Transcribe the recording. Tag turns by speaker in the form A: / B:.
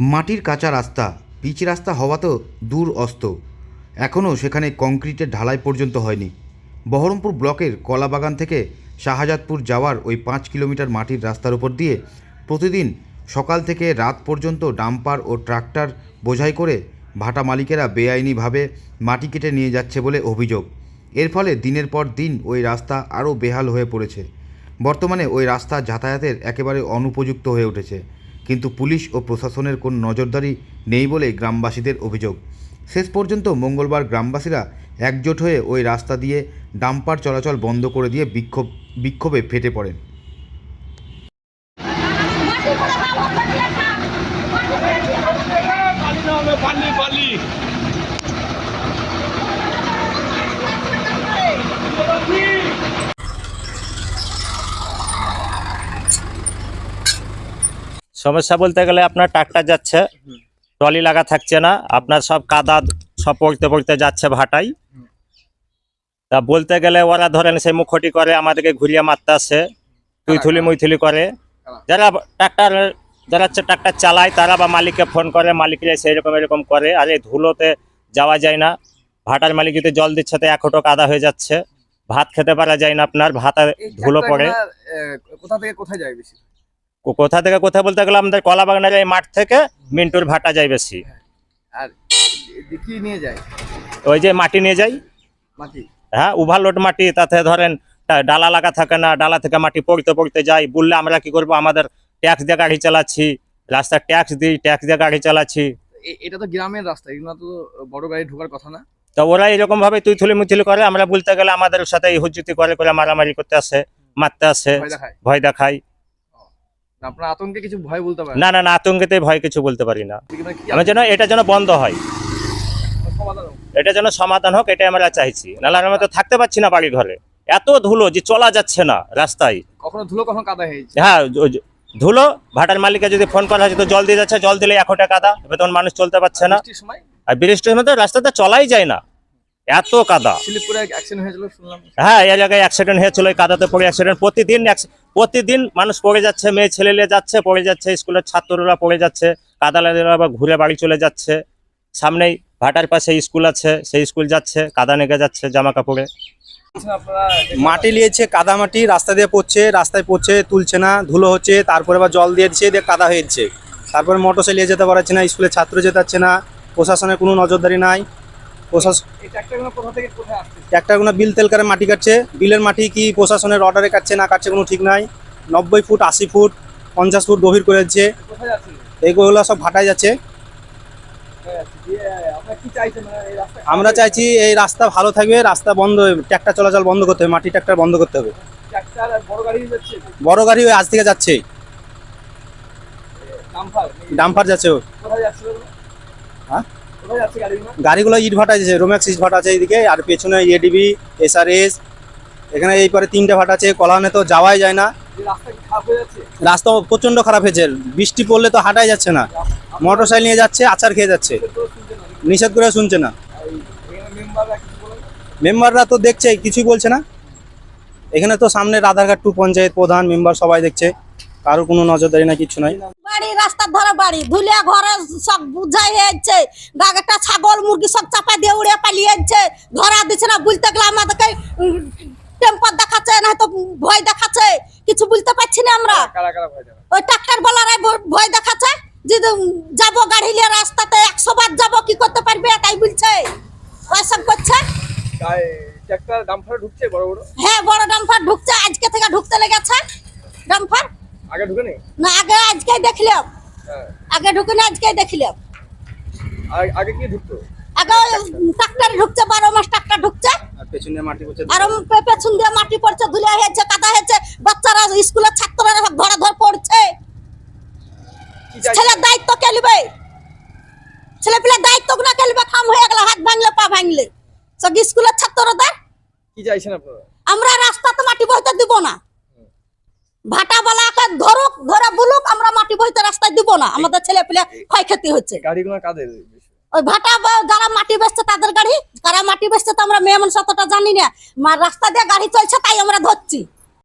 A: মাটির কাঁচা রাস্তা, পিচ রাস্তা হওয়াতেও দূর অস্ত। এখনও সেখানে কংক্রিটের ঢালাই পর্যন্ত হয়নি। বহরমপুর ব্লকের কলাবাগান থেকে শাহজাদপুর যাওয়ার ওই পাঁচ কিলোমিটার মাটির রাস্তার উপর দিয়ে প্রতিদিন সকাল থেকে রাত পর্যন্ত ডাম্পার ও ট্রাক্টর বোঝাই করে ভাটা মালিকেরা বেআইনিভাবে মাটি কেটে নিয়ে যাচ্ছে বলে অভিযোগ। এর ফলে দিনের পর দিন ওই রাস্তা আরও বেহাল হয়ে পড়েছে। বর্তমানে ওই রাস্তা যাতায়াতের একেবারে অনুপযুক্ত হয়ে উঠেছে। কিন্তু পুলিশ ও প্রশাসনের কোনো নজরদারি নেই বলে গ্রামবাসীদের অভিযোগ। শেষ পর্যন্ত মঙ্গলবার গ্রামবাসীরা একজোট হয়ে ওই রাস্তা দিয়ে ডাম্পার চলাচল বন্ধ করে দিয়ে বিক্ষোভ বিক্ষোভে ফেটে পড়েন
B: পালি না হবে পালি পালি
C: সমস্যা বলতে গেলে আপনার ট্রাক্টর যাচ্ছে ট্রলি লাগা থাকছে না আপনার সব কাদা সব পড়তে পড়তে যাচ্ছে ভাটাই তা বলতে গেলে ওরা ধরেন সেই মুখটি করে আমাদেরকে ঘুরিয়ে মারতে আসে তুইথুলি মুইথুলি করে। যারা ট্রাক্টর যারা হচ্ছে ট্রাক্টর চালায় তারা বা মালিককে ফোন করে মালিকরা সেই রকম এরকম করে আর এই ধুলোতে যাওয়া যায় না। ভাটার মালিক যদি জল দিচ্ছে তো এক হোটো কাদা হয়ে যাচ্ছে। ভাত খেতে পারা যায় না আপনার ভাতা ধুলো পড়ে।
B: কোথা থেকে কোথায় যায় বেশি?
C: কোথা থেকে কোথা বলতে গেলে আমাদের কলা বাগানের এই মাঠ থেকে মিন্টুর ভাটা যায় বেশি।
B: আর কি নিয়ে যায়?
C: ওই যে মাটি নিয়ে যাই
B: মাটি?
C: হ্যাঁ ওভারলোড মাটি তাতে ধরেন ডালা লাগা থাকে না ডালা থেকে মাটি পড়তে পড়তে যাই বললে আমরা কি করব আমাদের ট্যাক্স দিয়ে গাড়ি চালাচ্ছি রাস্তার ট্যাক্স দিই ট্যাক্স দিয়ে গাড়ি চালাচ্ছি।
B: এটা তো গ্রামের রাস্তা এগুলো তো বড় গাড়ি ঢোকার কথা না?
C: তো ওরা এরকম ভাবে তুই থুলি মুথুলি করে আমরা বলতে গেলে আমাদের সাথে এই হুজ্জুতি করে করে মারামারি করতে আসে মারতে আসে
B: ভয় দেখায়। আপনার আতঙ্কে কিছু ভয় বলতে পারেন?
C: না না না আতঙ্কেতে ভয় কিছু বলতে পারি না।
B: এগুলো
C: আমরা যেন এটা যেন বন্ধ হয়। এটা যেন সমাধান হোক এটাই আমরা চাইছি। নাহলে আমরা তো থাকতে পারছি না বাড়ি ঘরে এত ধুলো যে চলা যাচ্ছে না রাস্তায়।
B: কখনো ধুলো কখনো কাদা হয়েছে
C: হ্যাঁ ধুলো ভাটার মালিককে যদি ফোন করা হয়েছে তো জল দিয়ে যাচ্ছে জল দিলে এক কোটা কাদা। এবার তখন মানুষ চলতে পারছে না। আর বৃষ্টির সময় মধ্যে রাস্তাতে চলাই যায় না। এত কাদা। হ্যাঁ এই জায়গায় অ্যাক্সিডেন্ট হয়েছিল কাদাতে পড়ে অ্যাক্সিডেন্ট প্রতিদিন প্রতিদিন মানুষ পড়ে যাচ্ছে, মেয়ে ছেলে নিয়ে যাচ্ছে, পড়ে যাচ্ছে, স্কুলের ছাত্ররা পড়ে যাচ্ছে কাদালাদেরা আবার ঘুরে বাড়ি চলে যাচ্ছে। সামনেই ভাটার পাশে স্কুল আছে, সেই স্কুল যাচ্ছে কাদা নেগে যাচ্ছে জামা কাপড়ে
D: মাটি নিয়েছে, কাদা মাটি, রাস্তা দিয়ে পড়ছে, রাস্তায় পড়ছে, তুলছে না, ধুলো হচ্ছে, তারপরে আবার জল দিয়ে দিচ্ছে, দিয়ে কাদা হয়ে যাচ্ছে। তারপরে মোটর চালিয়ে যেতে পারছে না স্কুলে ছাত্র যেতে পারছে না, প্রশাসনের কোনো নজরদারি নাই। প্রশাসন
B: ট্রাক্টরগুলো
D: বিল তেল করে মাটি কাটছে। বিলের মাটি কি প্রশাসনের অর্ডারে কাটছে না কাটছে কোনো ঠিক নাই। নব্বই ফুট আশি ফুট পঞ্চাশ ফুট গভীর করে দিচ্ছে।
B: যাচ্ছে?
D: এইগুলো সব ভাটায় যাচ্ছে।
B: কি চাইছেন মানে
D: আমরা চাইছি এই রাস্তা ভালো থাকবে রাস্তা বন্ধ ট্র্যাক্টর চলাচল বন্ধ করতে হবে মাটি ট্র্যাক্টর বন্ধ করতে হবে।
B: বড় গাড়ি
D: আজ থেকে যাচ্ছে।
B: ডাম্পার?
D: যাচ্ছে হ্যাঁ?
B: গাড়িগুলো
D: ইট ভাটা আছে রোম্যাক্স ইট ভাটা আছে এইদিকে, আর পেছনে এডিবি এসআরএস এখানে এই পরে তিনটে ভাটা আছে, কলানে তো যাওয়াই যায় না।
B: রাস্তা প্রচণ্ড খারাপ
D: হয়েছে, বৃষ্টি পড়লে তো হাঁটাই যাচ্ছে না। মোটর সাইকেল নিয়ে যাচ্ছে, আচার খেয়ে যাচ্ছে। নিষেধ করে শুনছে না।
B: মেম্বাররা
D: তো দেখছে, কিছুই বলছে না। এখানে তো সামনে রাধারঘাট টু পঞ্চায়েত প্রধান, মেম্বার সবাই দেখছে। কারোর কোনো নজরদারি না কিছু নাই।
E: বাড়ি রাস্তার ধরে বাড়ি ধুলিয়া ঘরে সব বুঝাই যাচ্ছে একটা ছাগল মুরগি সব চাপা দিয়ে উড়ে পালিয়ে যাচ্ছে। ধরা দিচ্ছে না বুঝতে গেলে আমাদেরকে টেম্পার দেখাচ্ছে না তো ভয় দেখাচ্ছে। কিছু বুঝতে পারছি না আমরা? ওই ট্রাক্টর বলারাই ভয় দেখাচ্ছে যে যাব গাড়ি নিয়ে রাস্তাতে একশো বার যাব কি করতে পারবে? তাই বলছে। ওইসব করছে।
B: গায়ে ট্রাক্টর ডাম্পারে ঢুকছে বড় বড়?
E: হ্যাঁ বড় ডাম্পার ঢুকছে আজকে থেকে ঢুকতে লেগেছে ডাম্পার
B: আগে ঢুকে নেই
E: না আগে আজকে দেখলাম।
B: হ্যাঁ।
E: আগে ঢুকে না আজকে দেখলাম।
B: আগে- কি ঢুকতো?
E: আগে ট্রাক্টর ঢুকছে বারো মাস ট্রাক্টর ঢুকছে।
D: আর পেছনে মাটি পড়ছে
E: আর পেছন দিয়ে মাটি পড়ছে ধুলে হয়েছে কাদা হয়েছে। বাচ্চারা স্কুলের ছাত্ররা সব ধরা ধর পড়ছে ছেলের দায়িত্ব কে নিবে? ছেলে পিলের দায়িত্বগুলা কে নিবে? খাম হয়ে গেল হাত ভাঙলে পা ভাঙলে। সব স্কুলের ছাত্রদের
B: কি চাইছেন আপনারা?
E: আমরা রাস্তাতে মাটি বইতে দিব না। ধরুক ধরে বলুক আমরা মাটি বইতে রাস্তায় দিব না। আমাদের ছেলে পিলে ক্ষয়ক্ষতি হচ্ছে।
B: গাড়িগুলো কাদের
E: ওই ভাটা যারা মাটি বেচছে তাদের গাড়ি কারা মাটি বেচছে তো আমরা মেয়ে মানুষ অতটা জানি না। রাস্তা দিয়ে গাড়ি চলছে তাই আমরা ধরছি।